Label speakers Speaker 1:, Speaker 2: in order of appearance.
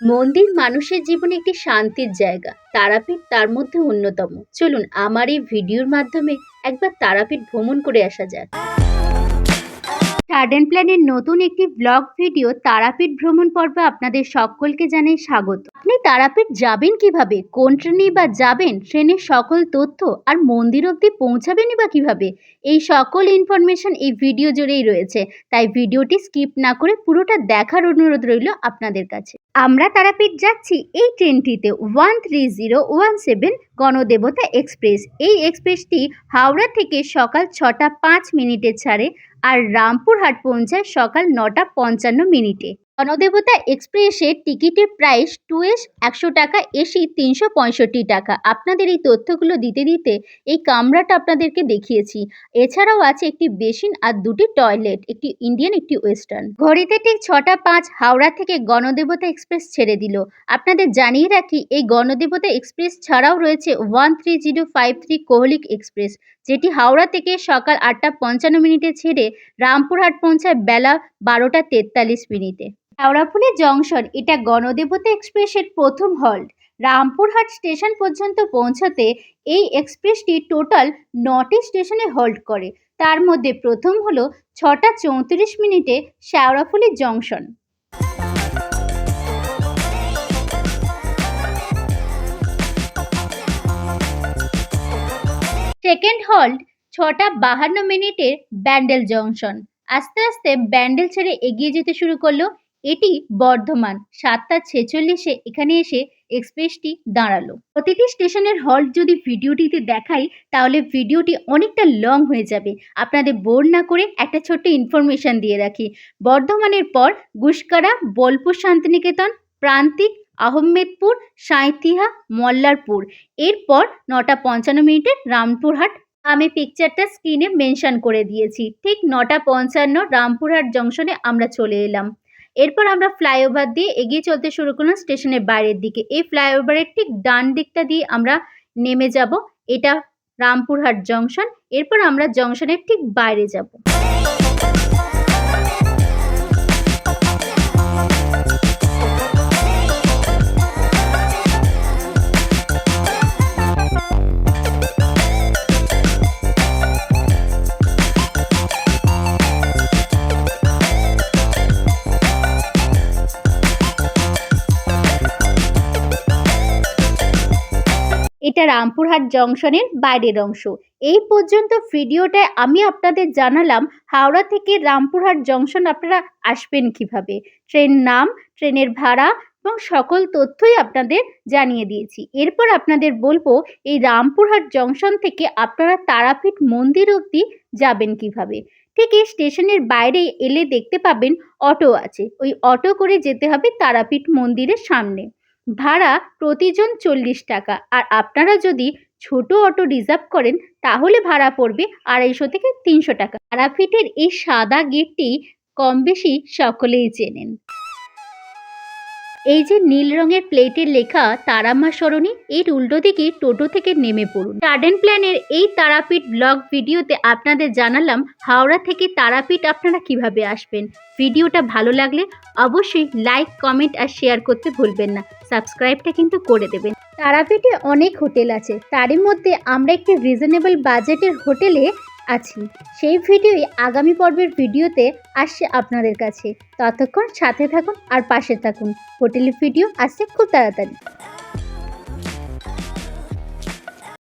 Speaker 1: মন্দির মানুষের জীবনে একটি শান্তির জায়গা। তারাপীঠ তার মধ্যে অন্যতম। চলুন, আমার এই ভিডিওর মাধ্যমে একবার তারাপীঠ ভ্রমণ করে আসা যাক। গার্ডেন প্ল্যানের নতুন একটি ব্লগ ভিডিও তারাপীঠ ভ্রমণ পর্বে আপনাদের সকলকে জানাই স্বাগত। আপনি তারাপীঠ যাবেন কীভাবে? কোন ট্রেনে বা যাবেন? ট্রেনের সকল তথ্য আর মন্দির অবধি পৌঁছাবেনই বা কীভাবে? এই সকল ইনফরমেশন এই ভিডিও জুড়েই রয়েছে। তাই ভিডিওটি স্কিপ না করে পুরোটা দেখার অনুরোধ রইল আপনাদের কাছে। আমরা তারাপীঠ যাচ্ছি এই ট্রেনটিতে one three zero one seven Ganadevata express. এই এক্সপ্রেসটি হাওড়া থেকে সকাল ছটা পাঁচ মিনিটে ছাড়ে আর রামপুরহাট পৌঁছায় সকাল নটা পঞ্চান্ন মিনিটে। গণদেবতা এক্সপ্রেসের টিকিটের প্রাইস টু এস একশো টাকা, এসি তিনশো পঁয়ষট্টি টাকা। আপনাদের এই তথ্যগুলো দিতে দিতে এই কামরাটা আপনাদেরকে দেখিয়েছি। এছাড়াও আছে একটি বেসিন আর দুটি টয়লেট, একটি ইন্ডিয়ান, একটি ওয়েস্টার্ন। ঘড়িতে ঠিক ছটা পাঁচ হাওড়া থেকে গণদেবতা এক্সপ্রেস ছেড়ে দিল। আপনাদের জানিয়ে রাখি, এই গণদেবতা এক্সপ্রেস ছাড়াও রয়েছে one three zero five three কোহলিক express, যেটি হাওড়া থেকে সকাল আটটা পঞ্চান্ন মিনিটে ছেড়ে রামপুরহাট পৌঁছায় বেলা বারোটা তেতাল্লিশ মিনিটে। হাওড়াপুলি জংশন, এটা গণদেবতা এক্সপ্রেসের প্রথম হল্ট। রামপুরহাট স্টেশন পর্যন্ত পৌঁছাতে এই এক্সপ্রেসটি টোটাল নটি স্টেশনে হল্ট করে। তার মধ্যে প্রথম হলো ছটা চৌত্রিশ মিনিটে শেওড়াফুলি জংশন। সেকেন্ড হল্ট, ছটা বাহান্ন মিনিটের ব্যান্ডেল জংশন। আস্তে আস্তে ব্যান্ডেল ছেড়ে এগিয়ে যেতে শুরু করল এটি বর্ধমান। সাতটা ছেচল্লিশে এখানে এসে এক্সপ্রেসটি দাঁড়াল। প্রতিটি স্টেশনের হল্ট যদি ভিডিওটিতে দেখাই, তাহলে ভিডিওটি অনেকটা লং হয়ে যাবে। আপনাদের বোর না করে একটা ছোট্ট ইনফরমেশন দিয়ে রাখি। বর্ধমানের পর গুসকারা, বোলপুর, শান্তিনিকেতন, প্রান্তিক, আহমেদপুর সাঁইতিহা মল্লারপুর। এরপর নটা পঞ্চান্ন মিনিটে রামপুরহাট। আমি পিকচারটা স্ক্রিনে মেনশন করে দিয়েছি। ঠিক নটা পঞ্চান্ন রামপুরহাট জংশনে আমরা চলে এলাম। এরপর আমরা ফ্লাইওভার দিয়ে এগিয়ে চলতে শুরু করলাম স্টেশনের বাইরের দিকে। এই ফ্লাইওভারের ঠিক ডান দিকটা দিয়ে আমরা নেমে যাব। এটা রামপুরহাট জংশন এরপর আমরা জংশনের ঠিক বাইরে যাব। এটা রামপুরহাট জংশনের বাইরের অংশ। এই পর্যন্ত ভিডিওটায় আমি আপনাদের জানালাম, হাওড়া থেকে রামপুরহাট জংশন আপনারা আসবেন কীভাবে? ট্রেন নাম, ট্রেনের ভাড়া এবং সকল তথ্যই আপনাদের জানিয়ে দিয়েছি। এরপর আপনাদের বলব, এই রামপুরহাট জংশন থেকে আপনারা তারাপীঠ মন্দির অবধি যাবেন কীভাবে? ঠিক এই স্টেশনের বাইরে এলে দেখতে পাবেন অটো আছে। ওই অটো করে যেতে হবে তারাপীঠ মন্দিরের সামনে। ভাড়া প্রতিজন চল্লিশ টাকা। আর আপনারা যদি ছোট অটো রিজার্ভ করেন, তাহলে ভাড়া পড়বে আড়াইশো থেকে তিনশো টাকা। তারাপীঠের এই সাদা গেটটি কম বেশি সকলেই চেনেন। এই যে নীল রঙের প্লেটের লেখা তারামা সরণি, এর উল্টো দিকে টোটো থেকে নেমে পড়ুন। গার্ডেন প্ল্যানের এই তারাপীঠ ব্লগ ভিডিওতে আপনাদের জানালাম হাওড়া থেকে তারাপীঠ আপনারা কীভাবে আসবেন। ভিডিওটা ভালো লাগলে অবশ্যই লাইক কমেন্ট আর শেয়ার করতে ভুলবেন না। সাবস্ক্রাইবটা কিন্তু করে দেবেন। তারাপীঠে অনেক হোটেল আছে। তারই মধ্যে আমরা একটি রিজনেবল বাজেটের হোটেলে আছি। সেই ভিডিওই আগামী পর্বের ভিডিওতে আসছে আপনাদের কাছে। ততক্ষণ সাথে থাকুন আর পাশে থাকুন। হোটেলের ভিডিও আসছে খুব তাড়াতাড়ি।